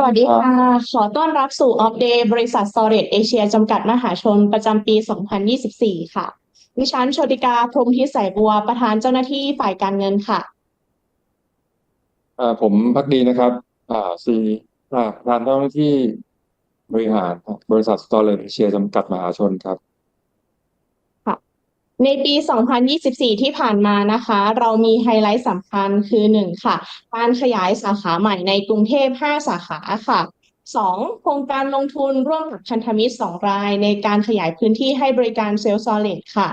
สวัสดีค่ะ ขอต้อนรับสู่ออฟเดย์บริษัท Storage Asia จำกัดมหาชนประจำปี 2024 ค่ะ ดิฉันโชติกา พรหมทิศสายบัว ประธานเจ้าหน้าที่ฝ่ายการเงินค่ะอ่าผมพักดีนะครับอ่าซีอ่าประธานเจ้าหน้าที่บริหารบริษัทสตอเรจเอเชียจำกัดมหาชนครับ ในปี 2024 ที่ผ่านมานะคะ เรามีไฮไลท์สำคัญคือ 1 ค่ะ การขยายสาขาใหม่ในกรุงเทพ 5 สาขาค่ะ 2. โครงการลงทุนร่วมกับพันธมิตร 2 ราย ในการขยายพื้นที่ให้บริการเซลล์ซอลิดค่ะ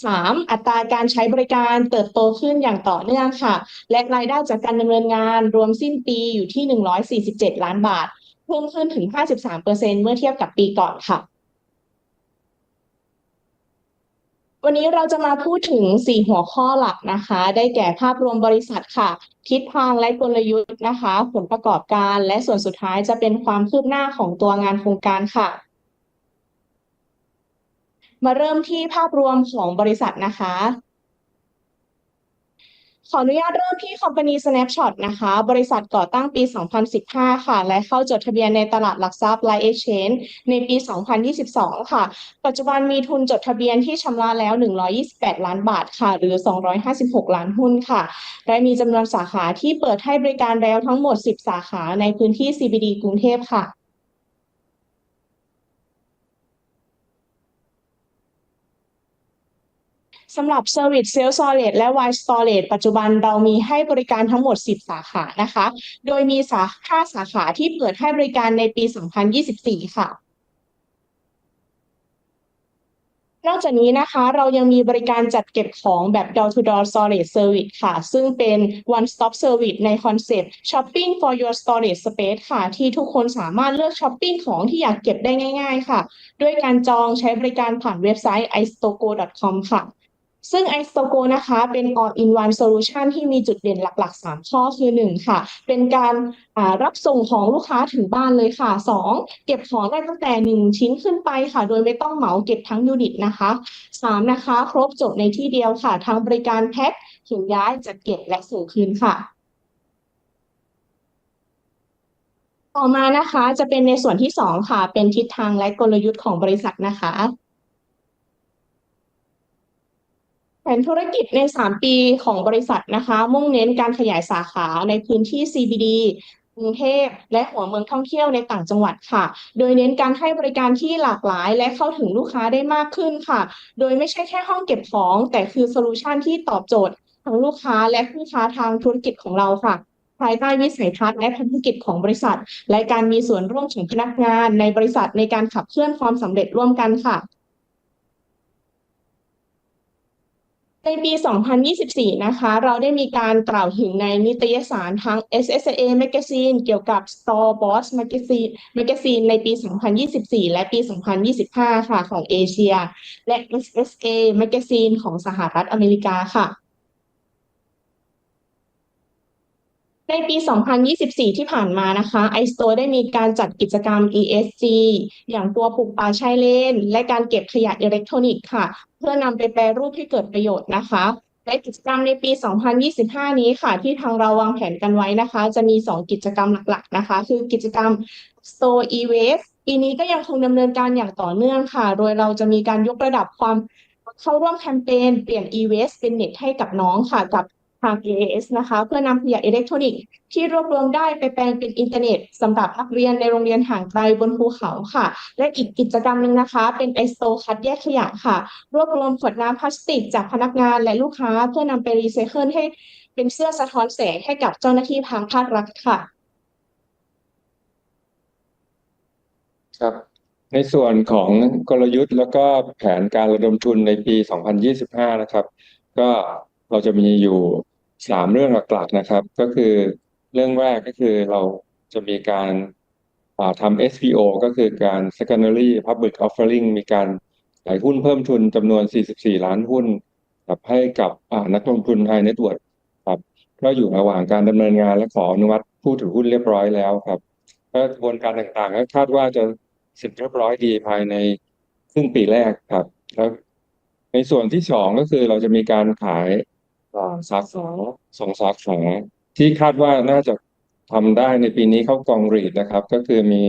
3. อัตราการใช้บริการเติบโตขึ้นอย่างต่อเนื่องค่ะ และรายได้จากการดำเนินงานรวมสิ้นปีอยู่ที่ 147 ล้านบาท เพิ่มขึ้นถึง 53%เมื่อเทียบกับปีก่อนค่ะ วันนี้เราจะมาพูดถึง 4 หัวข้อหลักนะคะ ได้แก่ภาพรวมบริษัทค่ะ ทิศทางและกลยุทธ์นะคะ ผลประกอบการและส่วนสุดท้ายจะเป็นความคืบหน้าของตัวงานโครงการค่ะ มาเริ่มที่ภาพรวมของบริษัทนะคะ ขออนุญาตเริ่มที่ Company Snapshot นะคะ บริษัทก่อตั้งปี 2015 ค่ะ และเข้าจดทะเบียนในตลาดหลักทรัพย์ Light Exchange ในปี 2022 ค่ะ ปัจจุบันมีทุนจดทะเบียนที่ชำระแล้ว 128 ล้านบาทค่ะ หรือ 256 ล้านหุ้นค่ะ และมีจำนวนสาขาที่เปิดให้บริการแล้วทั้งหมด 10 สาขาในพื้นที่ CBD กรุงเทพค่ะ สำหรับ Service Self Storage และ Wide Storage ปัจจุบันเรามีให้บริการทั้งหมด 10 สาขานะคะ โดยมีสาขาสาขาที่เปิดให้บริการในปี 2024 ค่ะ นอกจากนี้นะคะเรายังมีบริการจัดเก็บของแบบ Door to Door Storage Service ค่ะ ซึ่งเป็น One Stop Service ในคอนเซ็ปต์ Shopping for Your Storage Space ค่ะ ที่ทุกคนสามารถเลือกช้อปปิ้งของที่อยากเก็บได้ง่าย ๆ ค่ะ ด้วยการจองใช้บริการผ่านเว็บไซต์ istogo.com ค่ะ ซึ่ง iStogo นะคะเป็น all-in-one solution ที่มีจุดเด่นหลัก ๆ 3 ข้อคือ 1 ค่ะ เป็นการรับส่งของลูกค้าถึงบ้านเลยค่ะ 2. เก็บของได้ตั้งแต่ 1 ชิ้นขึ้นไปค่ะ โดยไม่ต้องเหมาเก็บทั้งยูนิตนะคะ 3. นะคะ ครบจบในที่เดียวค่ะ ทั้งบริการแพ็คขนย้ายจัดเก็บและส่งคืนค่ะต่อมานะคะจะเป็นในส่วนที่ 2 ค่ะ เป็นทิศทางและกลยุทธ์ของบริษัทนะคะแผ นธุรกิจใน 3 ปีของบริษัทนะคะ มุ่งเน้นการขยายสาขาในพื้นที่ CBD กรุงเทพและหัวเมืองท่องเที่ยวในต่างจังหวัดค่ะ โดยเน้นการให้บริการที่หลากหลายและเข้าถึงลูกค้าได้มากขึ้นค่ะ โดยไม่ใช่แค่ห้องเก็บของ แต่คือโซลูชันที่ตอบโจทย์ทั้งลูกค้าและผู้ค้าทางธุรกิจของเราค่ะภายใต้วิสัยทัศน์และพันธกิจของบริษัท และการมีส่วนร่วมของพนักงานในบริษัทในการขับเคลื่อนความสำเร็จร่วมกันค่ะ ในปี 2024 นะคะ เราได้มีการกล่าวถึงในนิตยสารทั้ง SSA Magazine เกี่ยวกับ Store Boss Magazine Magazine ในปี 2024 และปี 2025 ค่ะ ของเอเชีย และ SSA Magazine ของสหรัฐอเมริกาค่ะ ในปี 2024 ที่ผ่านมานะคะ iStore ได้มีการจัดกิจกรรม ESG อย่างตัวปลูกป่าชายเลน และการเก็บขยะอิเล็กทรอนิกส์ค่ะ เพื่อนำไปแปรรูปให้เกิดประโยชน์นะคะและกิจกรรมในปี 2025 นี้ค่ะ ที่ทางเราวางแผนกันไว้นะคะ จะมี 2 กิจกรรมหลักๆนะคะ คือกิจกรรม Store e-waste ปีนี้ก็ยังคงดำเนินการอย่างต่อเนื่องค่ะ โดยเราจะมีการยกระดับความเข้าร่วมแคมเปญเปลี่ยน e-waste เป็นเน็ตให้กับน้องค่ะ กับ ทาง AAS นะคะ เพื่อนำขยะอิเล็กทรอนิกส์ที่รวบรวมได้ไปแปลงเป็นอินเทอร์เน็ตสำหรับนักเรียนในโรงเรียนห่างไกลบนภูเขาค่ะ และอีกกิจกรรมหนึ่งนะคะ เป็นไอโตคัดแยกขยะค่ะ รวบรวมขวดน้ำพลาสติกจากพนักงานและลูกค้า เพื่อนำไปรีไซเคิลให้เป็นเสื้อสะท้อนแสงให้กับเจ้าหน้าที่ทางภาครัฐค่ะ ครับ ในส่วนของกลยุทธ์ แล้วก็แผนการระดมทุนในปี 2025 นะครับ ก็เราจะมีอยู่ สามเรื่องหลักๆนะครับ ก็คือเรื่องแรกก็คือเราจะมีการทำ SPO ก็คือการ secondary public offering มีการขายหุ้นเพิ่มทุนจำนวน 44 ล้านหุ้นครับให้กับนักลงทุน high net worth ครับก็อยู่ระหว่างการดำเนินงานและขออนุมัติผู้ถือหุ้นเรียบร้อยแล้วครับก็กระบวนการต่างๆก็คาดว่าจะเสร็จเรียบร้อยดีภายในครึ่งปีแรกครับแล้วในส่วนที่สองก็คือเราจะมีการขาย สาขาสองสาขาที่คาดว่าน่าจะทำได้ในปีนี้เข้ากองรีดนะครับ ก็คือมี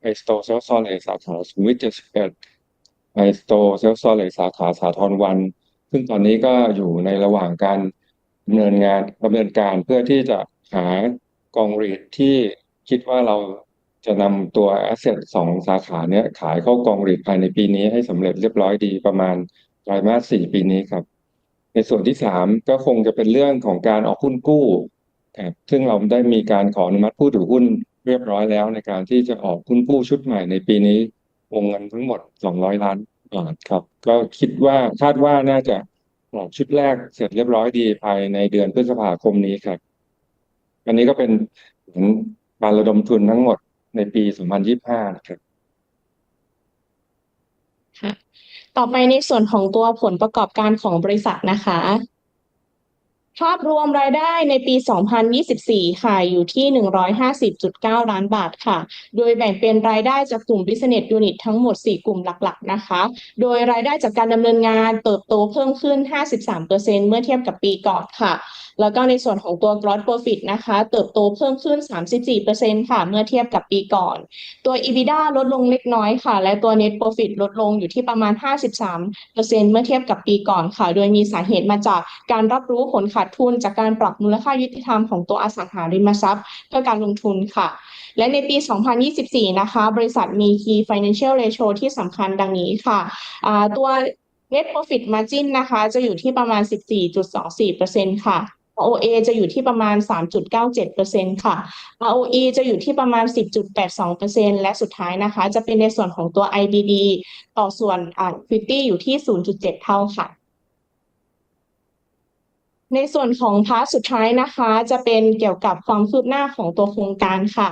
ไอสโตเซลซอลเลสาขาสุขุมวิท71ไอสโตเซลซอลเลสาขาสาทรวัน ซึ่งตอนนี้ก็อยู่ในระหว่างการดำเนินงานดำเนินการเพื่อที่จะหากองรีดที่คิดว่าเราจะนำตัว asset สองสาขาเนี้ยขายเข้ากองรีดภายในปีนี้ให้สำเร็จเรียบร้อยดีประมาณไตรมาสสี่ปีนี้ครับ ในส่วนที่สามก็คงจะเป็นเรื่องของการออกหุ้นกู้ครับซึ่งเราได้มีการขออนุมัติผู้ถือหุ้นเรียบร้อยแล้วในการที่จะออกหุ้นกู้ชุดใหม่ในปีนี้วงเงินทั้งหมด 200 ล้านบาทครับ ก็คิดว่าคาดว่าน่าจะออกชุดแรกเสร็จเรียบร้อยดีภายในเดือนพฤษภาคมนี้ครับ อันนี้ก็เป็นผลการระดมทุนทั้งหมดในปี 2025 นะครับ ค่ะ ต่อไปในส่วนของตัวผลประกอบการของบริษัทนะคะ ภาพรวมรายได้ในปี 2024 ค่ะ อยู่ที่ 150.9 ล้านบาทค่ะ โดยแบ่งเป็นรายได้จากกลุ่ม Business Unit ทั้งหมด 4 กลุ่มหลักๆ นะคะ โดยรายได้จากการดำเนินงานเติบโตเพิ่มขึ้น 53%เมื่อเทียบกับปีก่อนค่ะ แล้วก็ในส่วนของตัว Gross Profit นะคะ เติบโตเพิ่มขึ้น 34%ค่ะ เมื่อเทียบกับปีก่อน ตัว EBITDA ลดลงเล็กน้อยค่ะ และตัว Net Profit ลดลงอยู่ที่ประมาณ 53%เมื่อเทียบกับปีก่อนค่ะ โดยมีสาเหตุมาจากการรับรู้ผลขาดทุนจากการปรับมูลค่ายุติธรรมของตัวอสังหาริมทรัพย์ เพื่อการลงทุนค่ะ และในปี 2024 นะคะ บริษัทมี Key Financial Ratio ที่สำคัญดังนี้ค่ะอ่าตัว Net Profit Margin นะคะ จะอยู่ที่ประมาณ 14.24%ค่ะ ROA จะอยู่ที่ประมาณ 3.97%ค่ะ ROE จะอยู่ที่ประมาณ 10.82%และสุดท้ายนะคะ จะเป็นในส่วนของตัว IBD ต่อส่วน Equity อยู่ที่ 0.7 เท่าค่ะ ในส่วนของพาร์ทสุดท้ายนะคะ จะเป็นเกี่ยวกับความคืบหน้าของตัวโครงการค่ะ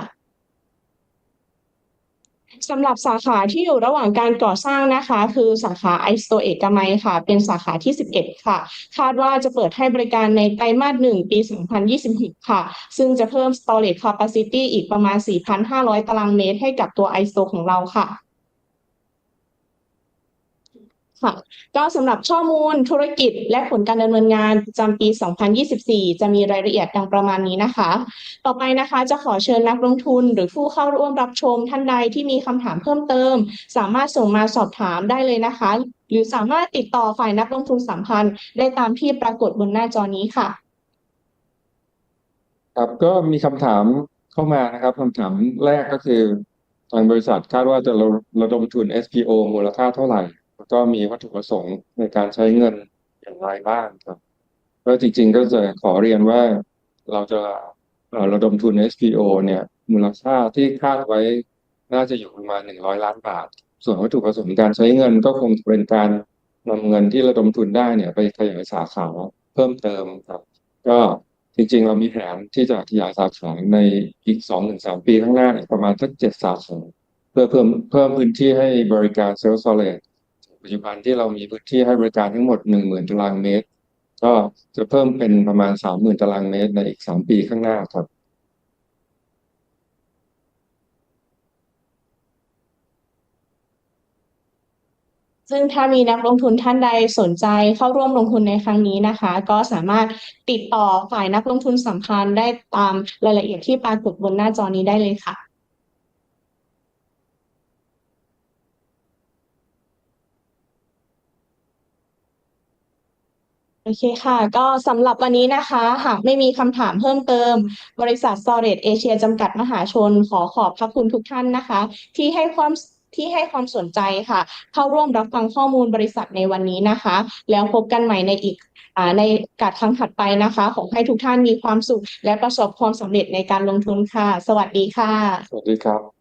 สำหรับสาขาที่อยู่ระหว่างการก่อสร้างนะคะ คือสาขาไอสโตเอกมัยค่ะ เป็นสาขาที่ 11 ค่ะ คาดว่าจะเปิดให้บริการในไตรมาสหนึ่งปี 2026 ค่ะ ซึ่งจะเพิ่ม storage capacity อีกประมาณ 4,500 ตารางเมตรให้กับตัวไอสโตของเราค่ะ ค่ะก็สำหรับข้อมูลธุรกิจและผลการดำเนินงานประจำปี 2024 จะมีรายละเอียดดังประมาณนี้นะคะ ต่อไปนะคะจะขอเชิญนักลงทุน หรือผู้เข้าร่วมรับชมท่านใดที่มีคำถามเพิ่มเติม สามารถส่งมาสอบถามได้เลยนะคะ หรือสามารถติดต่อฝ่ายนักลงทุนสัมพันธ์ ได้ตามที่ปรากฏบนหน้าจอนี้ค่ะ ครับก็มีคำถามเข้ามานะครับคำถามแรกก็คือ ทางบริษัทคาดว่าจะระดมทุน SPO มูลค่าเท่าไหร่ ก็มีวัตถุประสงค์ในการใช้เงินอย่างไรบ้างครับก็จริง ๆ ก็จะขอเรียนว่าเราจะเระดมทุน SPO เนี่ยมูลค่าที่คาดไว้น่าจะอยู่ประมาณหนึ่งร้อยล้านบาท ส่วนวัตถุประสงค์การใช้เงินก็คงเป็นการนำเงินที่ระดมทุนได้เนี่ย ไปขยายสาขาเพิ่มเติมครับ ก็จริง ๆ เรามีแผนที่จะขยายสาขาในอีกสองถึงสามปีข้างหน้าเนี่ยประมาณสักเจ็ดสาขาเพื่อเพิ่มเพิ่มพื้นที่ให้บริการเซลล์โซเลต ปัจจุบันที่เรามีพื้นที่ให้บริการทั้งหมดหนึ่งหมื่นตารางเมตร ก็จะเพิ่มเป็นประมาณสามหมื่นตารางเมตรในอีกสามปีข้างหน้าครับซึ่งถ้ามีนักลงทุนท่านใดสนใจเข้าร่วมลงทุนในครั้งนี้นะคะ ก็สามารถติดต่อฝ่ายนักลงทุนสัมพันธ์ได้ตามรายละเอียดที่ปรากฏบนหน้าจอนี้ได้เลยค่ะ โอเคค่ะ ก็สำหรับวันนี้นะคะ หากไม่มีคำถามเพิ่มเติม บริษัท Storage Asia จำกัดมหาชน ขอขอบพระคุณทุกท่านนะคะ ที่ให้ความที่ให้ความสนใจค่ะ เข้าร่วมรับฟังข้อมูลบริษัทในวันนี้นะคะ แล้วพบกันใหม่ในอีกอในการครั้งถัดไปนะคะ ขอให้ทุกท่านมีความสุข และประสบความสำเร็จในการลงทุนค่ะ สวัสดีค่ะ สวัสดีครับ